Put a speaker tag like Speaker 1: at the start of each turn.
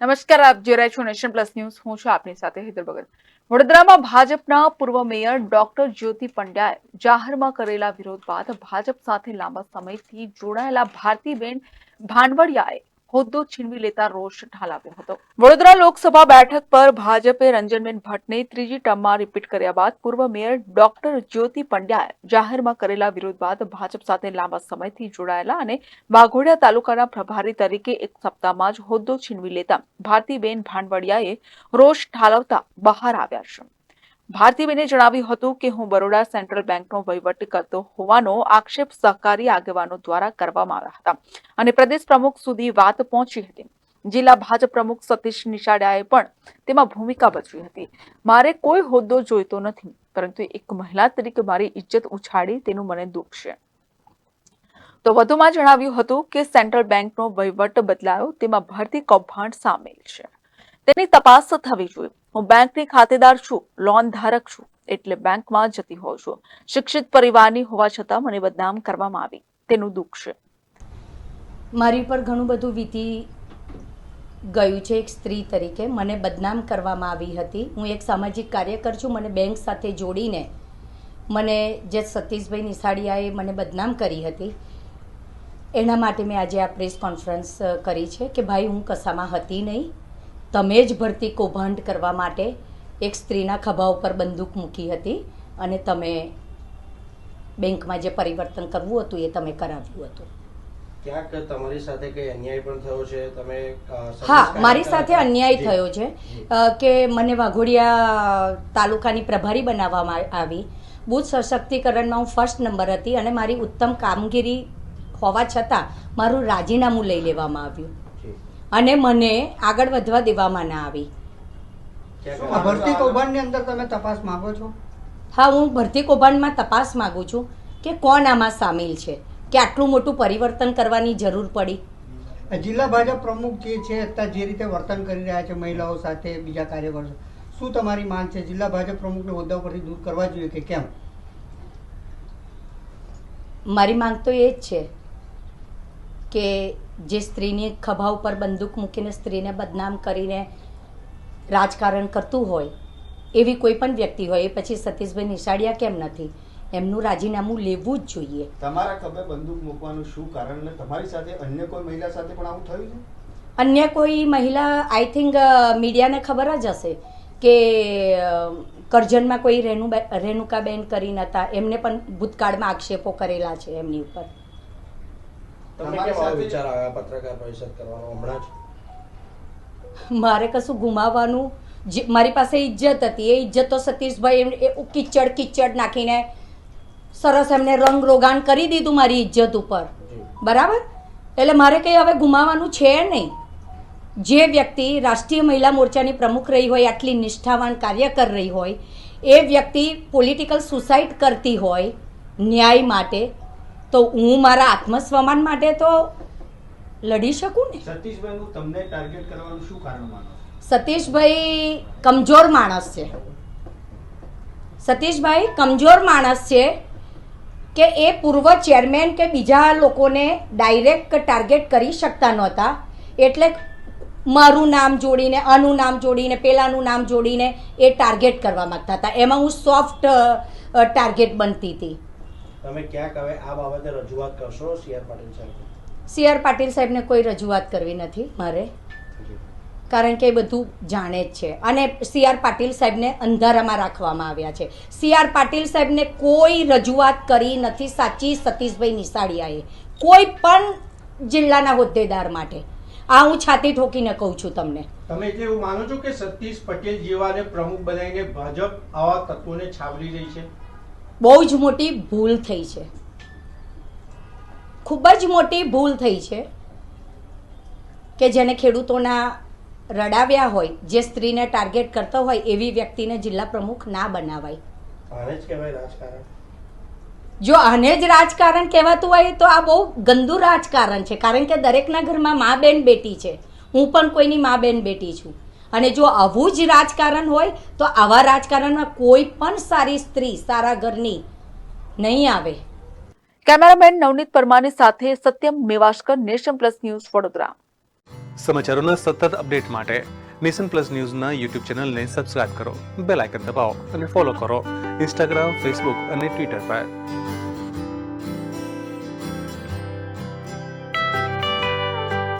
Speaker 1: નમસ્કાર, આપ જોઈ રહ્યા છો નેશન પ્લસ ન્યૂઝ. હું છું આપની સાથે હેતર ભગત. વડોદરામાં ભાજપના પૂર્વ મેયર ડોક્ટર જ્યોતિ પંડ્યાએ જાહેરમાં કરેલા વિરોધ બાદ ભાજપ સાથે લાંબા સમયથી જોડાયેલા ભારતીબેન ભાંડવડિયાએ હોદ્દો છીનવી લેતા રોષ ઠાલવ્યો હતો. વડોદરા લોકસભા બેઠક પર ભાજપે રંજનબેન ભટ્ટને ત્રીજી ટર્મમાં રિપીટ કર્યા બાદ પૂર્વ મેયર ડોક્ટર જ્યોતિ પંડ્યાએ જાહેરમાં કરેલા વિરોધ બાદ ભાજપ સાથે લાંબા સમયથી જોડાયેલા અને વાઘોડિયા તાલુકાના પ્રભારી તરીકે એક સપ્તાહમાં જ હોદ્દો છીનવી લેતા ભારતીબેન ભાંડવડિયાએ રોષ ઠાલવતા બહાર આવ્યા છે. ભારતીબેને જણાવ્યું હતું કે હું બરોડા સેન્ટ્રલ બેંકનો વહીવટ કરતો હોવાનો આક્ષેપ સહકારી આગેવાનો દ્વારા કરવામાં આવ્યા હતા અને પ્રદેશ પ્રમુખ સુધી વાત પહોંચી હતી. જિલ્લા ભાજપ પ્રમુખ સતીશ નિશાળાએ પણ તેમાં ભૂમિકા ભજવી હતી. મારે કોઈ હોદ્દો જોઈતો નથી, પરંતુ એક મહિલા તરીકે મારી ઇજ્જત ઉછાળી તેનું મને દુઃખ છે. તો વધુમાં જણાવ્યું હતું કે સેન્ટ્રલ બેંકનો વહીવટ બદલાયો, તેમાં ભરતી કૌભાંડ સામેલ છે. તેની તપાસ થવી જોઈએ. હું બેંકની ખાતેદાર છું, લોન ધારક છું, એટલે બેંકમાં જતી હોઉં છું. શિક્ષિત પરિવારની હોવા છતાં મને બદનામ કરવામાં આવી. તેનું દુઃખ છે.
Speaker 2: મારી પર ઘણું બધું વીતી ગયું છે એક સ્ત્રી તરીકે. મને બદનામ કરવામાં આવી હતી. હું એક સામાજિક કાર્યકર છું. મને બેંક સાથે જોડીને મને જે સતીશભાઈ નિસાડિયાએ મને બદનામ કરી હતી, એના માટે મેં આજે આ પ્રેસ કોન્ફરન્સ કરી છે કે ભાઈ હું કશામાં હતી નહીં. તમે જ ભરતી કૌભાંડ કરવા માટે એક સ્ત્રીના ખભા ઉપર બંદૂક મૂકી હતી અને તમે બેંકમાં જે પરિવર્તન કરવું હતું એ તમે કરાવ્યું હતું.
Speaker 3: ક્યાંક તમારી સાથે કઈ અન્યાય પણ થયો છે? તમે
Speaker 2: હા મારી સાથે અન્યાય થયો છે કે મને વાઘોડિયા તાલુકાની પ્રભારી બનાવવામાં આવી. બુથ સશક્તિકરણમાં હું ફર્સ્ટ નંબર હતી અને મારી ઉત્તમ કામગીરી હોવા છતાં મારું રાજીનામું લઈ લેવામાં આવ્યું. અને મને આગળ વધવા દેવામાં ના આવી.
Speaker 4: ભરતી કૌભાંડની અંદર તમે તપાસ માંગો છો?
Speaker 2: હા હું ભરતી કૌભાંડમાં તપાસ માગું છું કે કોણ આમાં સામેલ છે કે આટલું મોટું પરિવર્તન કરવાની જરૂર પડી.
Speaker 4: જિલ્લા ભાજપ પ્રમુખ જે છે અત્યારે જે રીતે વર્તન કરી રહ્યા છે મહિલાઓ સાથે બીજા કાર્યકરો શું તમારી માંગ છે? જિલ્લા ભાજપ પ્રમુખને હોદ્દા પરથી દૂર કરવા જોઈએ કે કેમ?
Speaker 2: મારી માંગ તો એ જ છે કે જે સ્ત્રીની ખભા ઉપર બંદૂક મૂકીને સ્ત્રીને બદનામ કરીને રાજકારણ કરતું હોય એવી કોઈ પણ વ્યક્તિ હોય એ પછી સતીશભાઈ નિશાળિયા કેમ નથી? એમનું રાજીનામું લેવું જ જોઈએ.
Speaker 5: તમારા ખભે બંદૂક મૂકવાનું શું કારણ ને તમારી સાથે અન્ય કોઈ મહિલા સાથે પણ આવું થયું છે?
Speaker 2: અન્ય કોઈ મહિલા આઈ થિંક મીડિયાને ખબર જ હશે કે કરજણમાં કોઈ રેણુ રેણુકાબેન કરીને હતા એમને પણ ભૂતકાળમાં આક્ષેપો કરેલા છે એમની ઉપર.
Speaker 5: તમારી સાથે-
Speaker 3: વિચાર આવ્યા પત્રકાર પરિષદ કરવાનો હમણાં જ.
Speaker 2: મારે કશું ગુમાવવાનું? જે મારી પાસે ઇજ્જત હતી. એ ઇજ્જત તો સતીશભાઈ એમ- એ કિચડ કિચડ નાખીને સરસ એમને રંગ રોગાણ કરી દીધું મારી ઇજ્જત ઉપર. બરાબર? એટલે મારે કંઈ હવે ગુમાવવાનું છે નહીં. જે વ્યક્તિ રાષ્ટ્રીય મહિલા મોરચાની પ્રમુખ રહી હોય આટલી નિષ્ઠાવાન કાર્યકર રહી હોય એ વ્યક્તિ પોલિટિકલ સુસાઇડ કરતી હોય ન્યાય માટે તો હું મારા આત્મસ્વમાન માટે તો લડી શકું ને?
Speaker 5: સતીશભાઈનું તમને ટાર્ગેટ કરવાનું શું કારણ માનો
Speaker 2: સતીશભાઈ કમજોર માણસ છે. સતીશભાઈ કમજોર માણસ છે કે એ પૂર્વ ચેરમેન કે બીજા લોકોને ડાયરેક્ટ ટાર્ગેટ કરી શકતા નહોતા. એટલે મારું નામ જોડીને આનું નામ જોડીને પેલાનું નામ જોડીને એ ટાર્ગેટ કરવા માંગતા હતા. એમાં હું સોફ્ટ ટાર્ગેટ બનતી હતી.
Speaker 3: તમે ક્યાંક હવે આ બાબતે રજૂઆત કરશો સીઆર પાટીલ સાહેબ?
Speaker 2: સી આર પાટીલ સાહેબને કોઈ રજૂઆત કરવી નથી મારે. કારણ કે એ બધું જાણે જ છે. અને સી આર પાટીલ સાહેબને અંધારામાં રાખવામાં આવ્યા છે. સી આર પાટીલ સાહેબને કોઈ રજૂઆત કરી નથી સાચી સતીશભાઈ નિશાળિયાએ. કોઈ પણ જિલ્લાના હોદ્દેદાર માટે. આ હું છાતી ઠોકીને કહું છું તમને.
Speaker 6: તમે એટલે એવું માનો છો કે સતીશ પટેલ જેવાને પ્રમુખ બનાવીને ભાજપ આવા તત્વોને છાવરી રહી છે?
Speaker 2: બહુ જ મોટી ભૂલ થઈ છે. ખૂબ જ મોટી ભૂલ થઈ છે કે જેને ખેડૂતોના રડાવ્યા હોય જે સ્ત્રીને ટાર્ગેટ કરતો હોય એવી વ્યક્તિને જિલ્લા પ્રમુખ ના બનાવાય. જો આને જ રાજકારણ કહેવાતું હોય તો આ બહુ ગંદુ રાજકારણ છે. કારણ કે દરેકના ઘરમાં મા બેન બેટી છે. હું પણ કોઈની મા બેન બેટી છું. અને જો આવું જ રાજકારણ હોય તો આવા રાજકારણમાં કોઈ પણ સારી સ્ત્રી સારા ઘરની નહીં આવે.
Speaker 1: કેમેરામેન નવનીત પરમારની સાથે સત્યમ મેવાશકર નેશન પ્લસ ન્યૂઝ વડોદરા.
Speaker 7: સમાચારોના સતત અપડેટ માટે નેશન પ્લસ ન્યૂઝના યુટ્યુબ ચેનલને સબસ્ક્રાઇબ કરો બેલ આઇકન દબાવો અને ફોલો કરો ઇન્સ્ટાગ્રામ ફેસબુક અને ટ્વિટર પર.